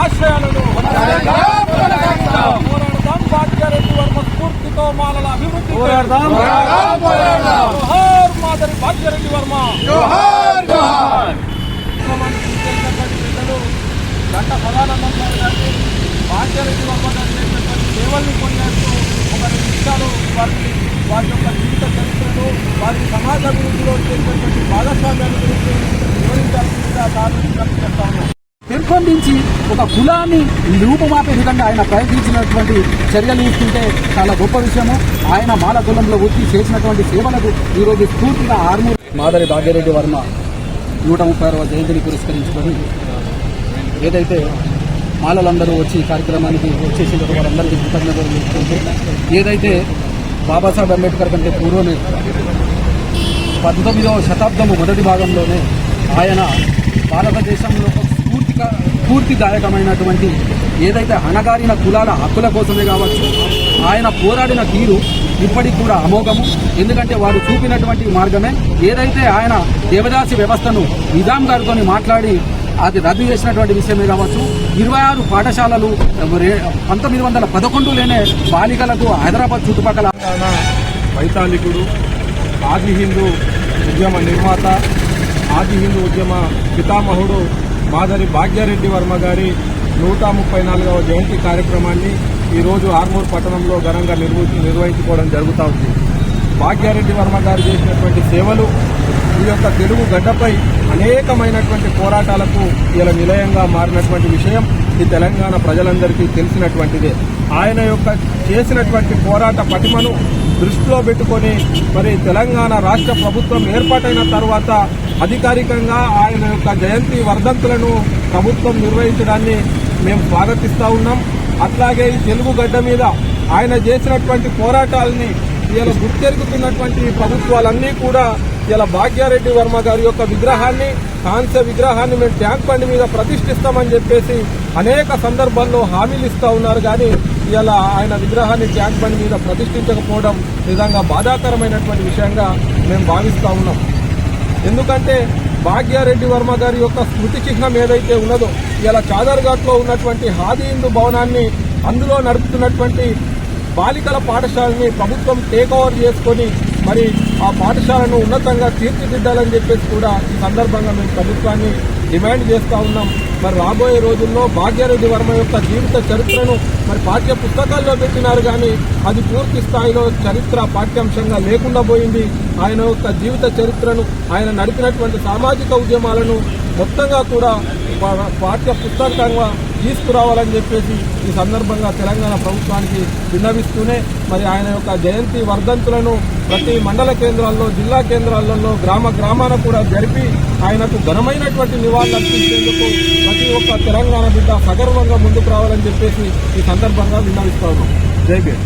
ఆశయాలను పోరాడదాం. భాగ్యారెడ్డి వర్మ స్ఫూర్తితో మాలల అభివృద్ధి పోరాడదాం. జోహార్ మాదరి భాగ్యారెడ్డి వర్మ. చేసినటువంటి బిడ్డలు గంట సదానందం గారు గారికి భాగ్యారెడ్డి వర్మ గారు చేసినటువంటి సేవల్ని కొనేస్తూ ఒక రెండు నిమిషాలు వారికి వారి యొక్క జీవిత చరిత్రను వారి సమాజ అభివృద్ధిలో చేసినటువంటి భాగస్వామ్యాన్ని గురించి పెంపొందించి ఒక కులాన్ని నిరూపమాపే విధంగా ఆయన ప్రయత్నించినటువంటి చర్యలు తీసుకుంటే చాలా గొప్ప విషయము. ఆయన మాల కులంలో వచ్చి చేసినటువంటి సేవలకు ఈరోజు స్ఫూర్తిగా ఆర్మూర్ మాదరి భాగ్యరెడ్డి వర్మ నూట ముప్పై ఆరవ జయంతిని పురస్కరించుకొని ఏదైతే మాలలందరూ వచ్చి ఈ కార్యక్రమానికి వచ్చేసిన వారందరికీ కృతజ్ఞతలు చెప్తుంటే ఏదైతే బాబాసాహెబ్ అంబేద్కర్ కంటే పూర్వమే పంతొమ్మిదవ శతాబ్దము మొదటి భాగంలోనే ఆయన భారతదేశంలో స్ఫూర్తిగా స్ఫూర్తిదాయకమైనటువంటి ఏదైతే అణగారిన కులాల హక్కుల కోసమే కావచ్చు ఆయన పోరాడిన తీరు ఇప్పటికి కూడా అమోఘము. ఎందుకంటే వారు చూపినటువంటి మార్గమే. ఏదైతే ఆయన దేవదాసి వ్యవస్థను నిజాం గారితో మాట్లాడి అది రద్దు చేసినటువంటి విషయమే కావచ్చు. ఇరవై ఆరు పాఠశాలలు పంతొమ్మిది వందల పదకొండులోనే బాలికలకు హైదరాబాద్ చుట్టుపక్కల వైతాళికుడు ఆది హిందూ ఉద్యమ నిర్మాత ఆది హిందూ ఉద్యమ పితామహుడు మాదరి భాగ్యారెడ్డి వర్మ గారి నూట ముప్పై నాలుగవ జయంతి కార్యక్రమాన్ని ఈరోజు ఆర్మూర్ పట్టణంలో ఘనంగా నిర్వ నిర్వహించుకోవడం జరుగుతూ ఉంది. భాగ్యారెడ్డి వర్మ గారు చేసినటువంటి సేవలు ఈ యొక్క తెలుగు గడ్డపై అనేకమైనటువంటి పోరాటాలకు ఇలా నిలయంగా మారినటువంటి విషయం ఈ తెలంగాణ ప్రజలందరికీ తెలిసినటువంటిదే. ఆయన యొక్క చేసినటువంటి పోరాట పటిమను దృష్టిలో పెట్టుకొని మరి తెలంగాణ రాష్ట్ర ప్రభుత్వం ఏర్పాటైన తర్వాత అధికారికంగా ఆయన యొక్క జయంతి వర్ధంతులను ప్రభుత్వం నిర్వహించడాన్ని మేము స్వాగతిస్తూ ఉన్నాం. అట్లాగే ఈ తెలుగు గడ్డ మీద ఆయన చేసినటువంటి పోరాటాలని ఇలా గుర్తెరుగుతున్నటువంటి ప్రభుత్వాలన్నీ కూడా ఇలా భాగ్యారెడ్డి వర్మ గారి యొక్క విగ్రహాన్ని కాంస్య విగ్రహాన్ని మేము ట్యాంక్ బండి మీద ప్రతిష్ఠిస్తామని చెప్పేసి అనేక సందర్భాల్లో హామీలు ఇస్తూ ఉన్నారు. కానీ ఇలా ఆయన విగ్రహాన్ని ట్యాంక్ బండి మీద ప్రతిష్ఠించకపోవడం నిజంగా బాధాకరమైనటువంటి విషయంగా మేము భావిస్తూ ఉన్నాం. ఎందుకంటే భాగ్యారెడ్డి వర్మ గారి యొక్క స్మృతి చిహ్నం ఏదైతే ఉన్నదో ఇలా చాదర్ఘాట్లో ఉన్నటువంటి హాది హిందూ భవనాన్ని అందులో నడుపుతున్నటువంటి బాలికల పాఠశాలని ప్రభుత్వం టేక్ ఓవర్ చేసుకొని మరి ఆ పాఠశాలను ఉన్నతంగా తీర్చిదిద్దాలని చెప్పేసి కూడా ఈ సందర్భంగా మేము ప్రభుత్వాన్ని డిమాండ్ చేస్తూ ఉన్నాం. మరి రాబోయే రోజుల్లో భాగ్యరెడ్డి వర్మ యొక్క జీవిత చరిత్రను మరి పాఠ్య పుస్తకాల్లో పెట్టినారు కానీ అది పూర్తి స్థాయిలో చరిత్ర పాఠ్యాంశంగా లేకుండా పోయింది. ఆయన యొక్క జీవిత చరిత్రను ఆయన నడిపినటువంటి సామాజిక ఉద్యమాలను మొత్తంగా కూడా పాఠ్య పుస్తకంగా తీసుకురావాలని చెప్పేసి ఈ సందర్భంగా తెలంగాణ ప్రభుత్వానికి విన్నవిస్తూనే మరి ఆయన యొక్క జయంతి వర్ధంతులను ప్రతి మండల కేంద్రాల్లో జిల్లా కేంద్రాలలో గ్రామ గ్రామాన కూడా జరిపి ఆయనకు ఘనమైనటువంటి నివాళులు అర్పించేందుకు ప్రతి ఒక్క తెలంగాణ బిడ్డ సగర్వంగా ముందుకు రావాలని చెప్పేసి ఈ సందర్భంగా విన్నవిస్తా ఉన్నాం. జై బీడ్